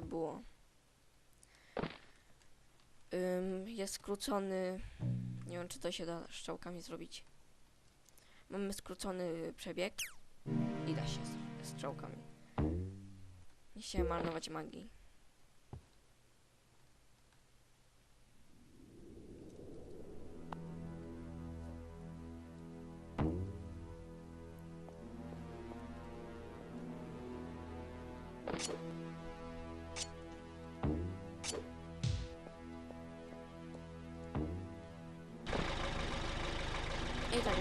to było. Ym, jest skrócony. Nie wiem, czy to się da strzałkami zrobić. Mamy skrócony przebieg i da się z strzałkami. Nie chciałem marnować magii. I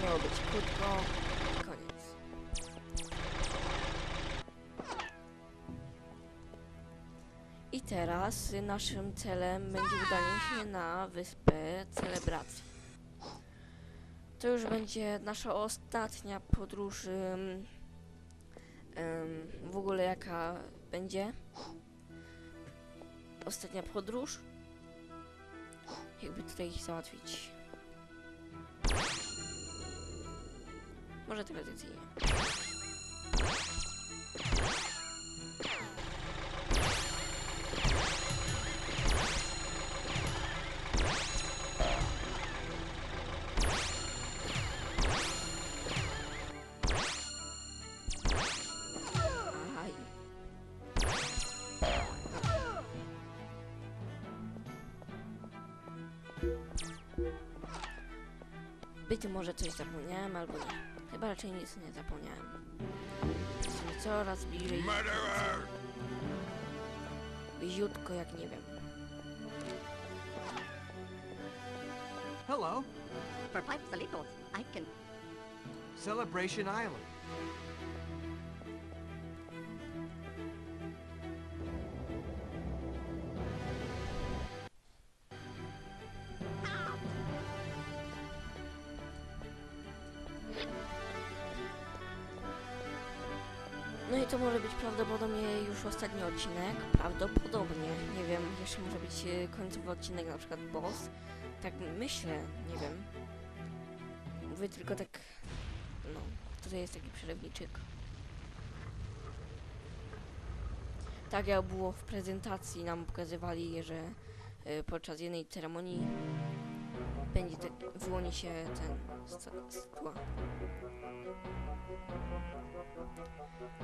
miało być krótko. Koniec. I teraz naszym celem będzie udanie się na wyspę celebracji. To już będzie nasza ostatnia podróż. ym, w ogóle jaka będzie? Ostatnia podróż? Jakby tutaj ich załatwić. Może tradycyjnie. Być może coś zapomniałem albo nie. Chyba raczej nic nie zapomniałem. Jestem coraz bliżej. Murderer! Bliziutko jak nie wiem. Hello, For five solitos, I can Celebration Island. No i to może być prawdopodobnie już ostatni odcinek. Prawdopodobnie. Nie wiem, jeszcze może być e, końcowy odcinek, na przykład boss. Tak myślę, nie wiem. Mówię tylko tak. No, tutaj jest taki przerywniczyk. Tak jak było w prezentacji, nam pokazywali, że e, podczas jednej ceremonii będzie tak, wyłoni się ten statua.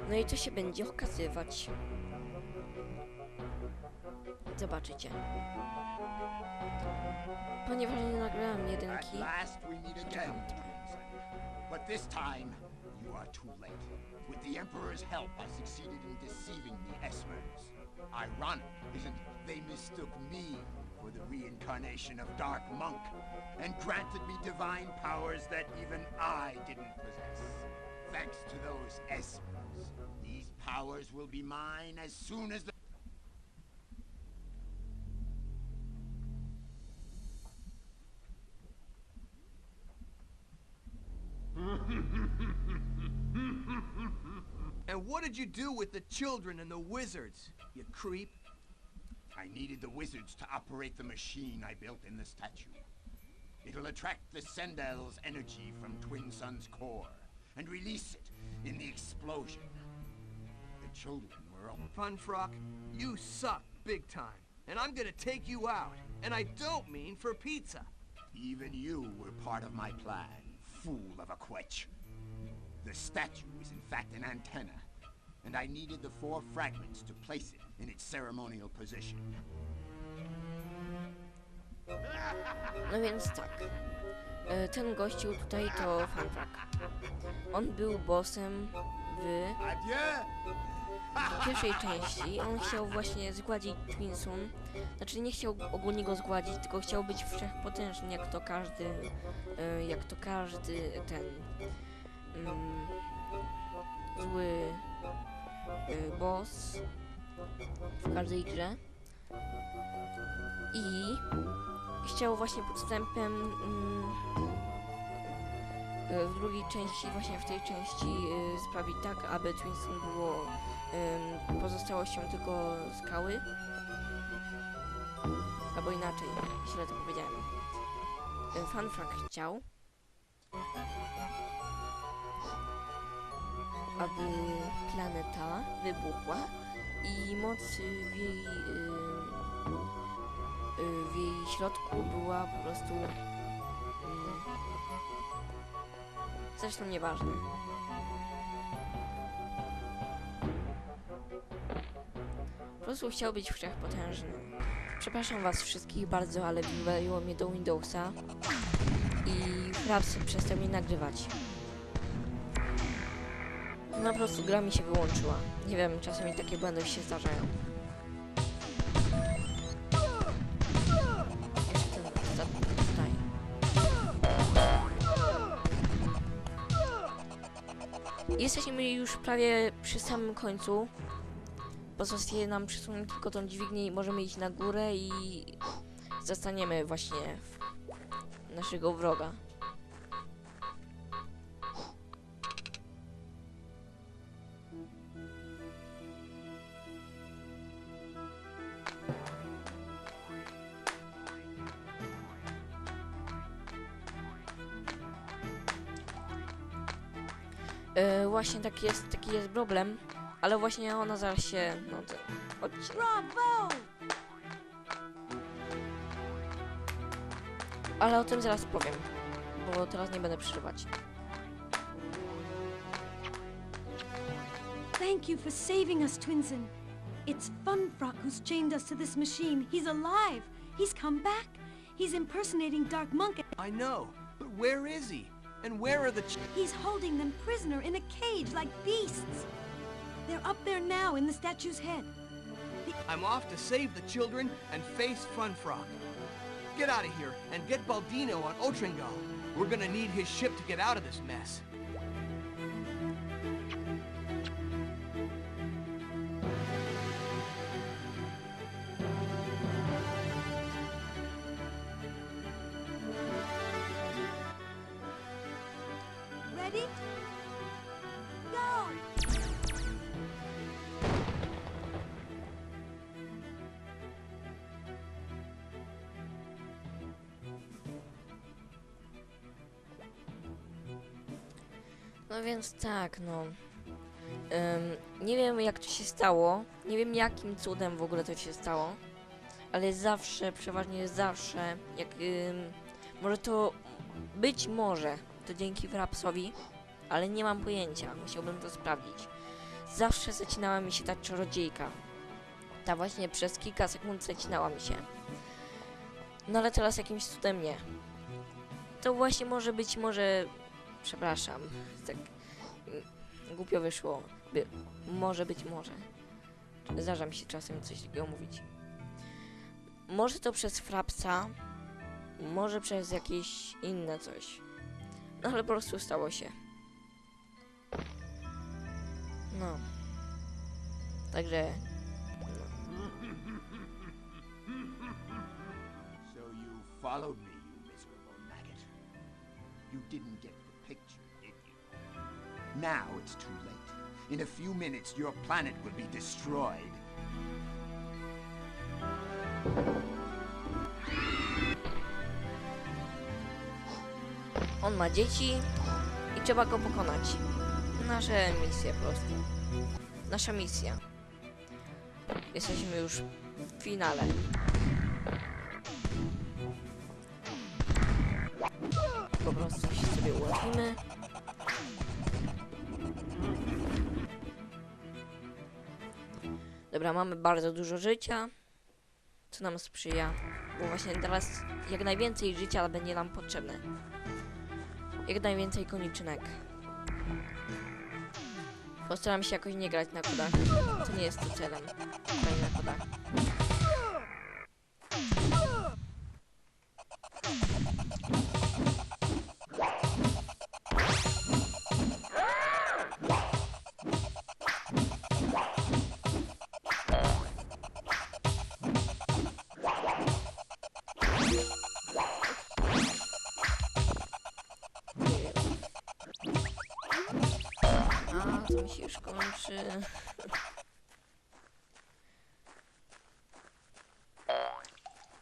No i to się będzie okazywać. Zobaczycie. Ponieważ nie nagrałem jedynki. But this time, you are too late. With the Emperor's help, I succeeded in deceiving the Esmers. Ironic, isn't it? They mistook me for the reincarnation of Dark Monk and granted me divine powers that even I didn't possess. Thanks to those Esmers, these powers will be mine as soon as the And what did you do with the children and the wizards, you creep? I needed the wizards to operate the machine I built in the statue. It'll attract the Sendel's energy from Twin Sun's core and release it in the explosion. The children were all... Funfrock, you suck big time. And I'm gonna take you out. And I don't mean for pizza. Even you were part of my plan, fool of a quetch. The statue is in fact an antenna, and I needed the four fragments to place it in its ceremonial position. No więc tak. E, Ten gościu tutaj to fanfak. On był bossem w pierwszej części. On chciał właśnie zgładzić Twinsun. Znaczy nie chciał ogólnie go zgładzić, tylko chciał być wszechpotężny jak to każdy, e, jak to każdy ten mm, zły e, boss w każdej grze. I chciał właśnie podstępem mm, w drugiej części, właśnie w tej części e, sprawić tak, aby Twinsun było em, pozostałością tylko skały. Albo inaczej, źle to powiedziałem. E, Fanfrak chciał, aby planeta wybuchła i moc y, w jej, y, y, w jej środku była po prostu. mm, Zresztą nieważne. Po prostu chciał być wszechpotężny. Przepraszam was wszystkich bardzo, ale wywaliło mnie do Windowsa i Fraps przestał mnie nagrywać. No po prostu gra mi się wyłączyła. Nie wiem, czasami takie błędy się zdarzają. Jesteśmy już prawie przy samym końcu. Pozostaje nam przesunąć tylko tą dźwignię i możemy iść na górę i zostaniemy właśnie naszego wroga. E, właśnie taki jest, taki jest problem, ale właśnie ona zaraz się, no to. Bravo! Ale o tym zaraz powiem, bo teraz nie będę przerywać. Thank you for saving us, Twinsen. It's Funfrock who's chained us to this machine. He's alive. He's come back. He's impersonating Dark Monk. I know, but where is he? And where are the ch- He's holding them prisoner in a cage like beasts. They're up there now in the statue's head. I'm off to save the children and face Funfrock. Get out of here and get Baldino on Otringal. We're gonna need his ship to get out of this mess. No więc tak, no. Ym, nie wiem jak to się stało, nie wiem jakim cudem w ogóle to się stało, ale zawsze, przeważnie zawsze, jak ym, może to być może to dzięki Frapsowi, ale nie mam pojęcia, musiałbym to sprawdzić. Zawsze zacinała mi się ta czarodziejka. Ta właśnie przez kilka sekund zacinała mi się. No ale teraz jakimś cudem nie. To właśnie może być może Przepraszam, tak mm, głupio wyszło. By, może być może. Zdarza mi się czasem coś takiego mówić. Może to przez frapsa, może przez jakieś inne coś. No ale po prostu stało się. No. Także So you followed me, you miserable maggot. You didn't get Now it's too late. In a few minutes, your planet will be destroyed. on ma dzieci i trzeba go pokonać. Nasze misje po prostu. Nasza misja. Jesteśmy już w finale. Dobra, mamy bardzo dużo życia, co nam sprzyja, bo właśnie teraz jak najwięcej życia będzie nam potrzebne. Jak najwięcej koniczynek. Postaram się jakoś nie grać na kodach. To nie jest to celem. Granie na kodach. Się już kończy.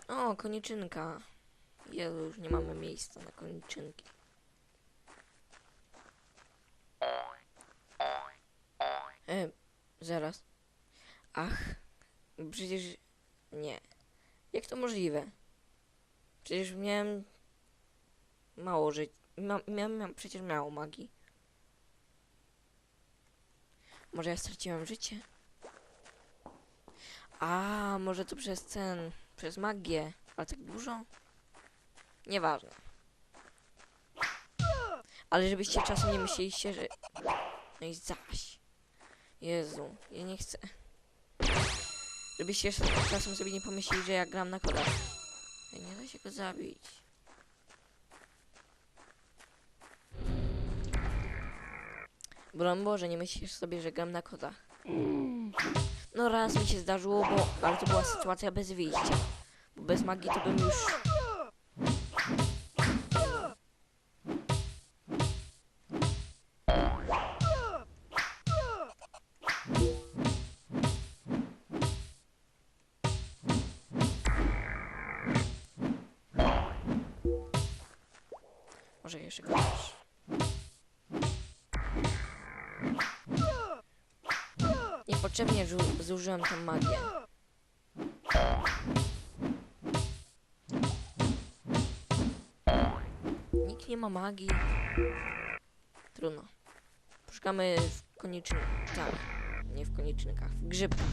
O, koniczynka. Jezu, już nie mamy miejsca na koniczynki. E, zaraz. Ach, przecież nie. Jak to możliwe? Przecież miałem mało żyć. Miałem, miałem, miałem przecież mało magii. Może ja straciłem życie? A, może to przez ten, przez magię. Ale tak dużo? Nieważne. Ale żebyście czasem nie myśleliście, że... No i zaś. Jezu, ja nie chcę. Żebyście jeszcze czasem sobie nie pomyśleli, że ja gram na kodach. Nie da się go zabić. Broń Boże, nie myślisz sobie, że gram na kodach. No raz mi się zdarzyło, bo... Ale to była sytuacja bez wyjścia. Bo bez magii to bym już... Niepotrzebnie zużyłem tę magię. Nikt nie ma magii. Trudno. Poszukamy w konicznikach. Tak, nie w konicznikach, w grzybkach.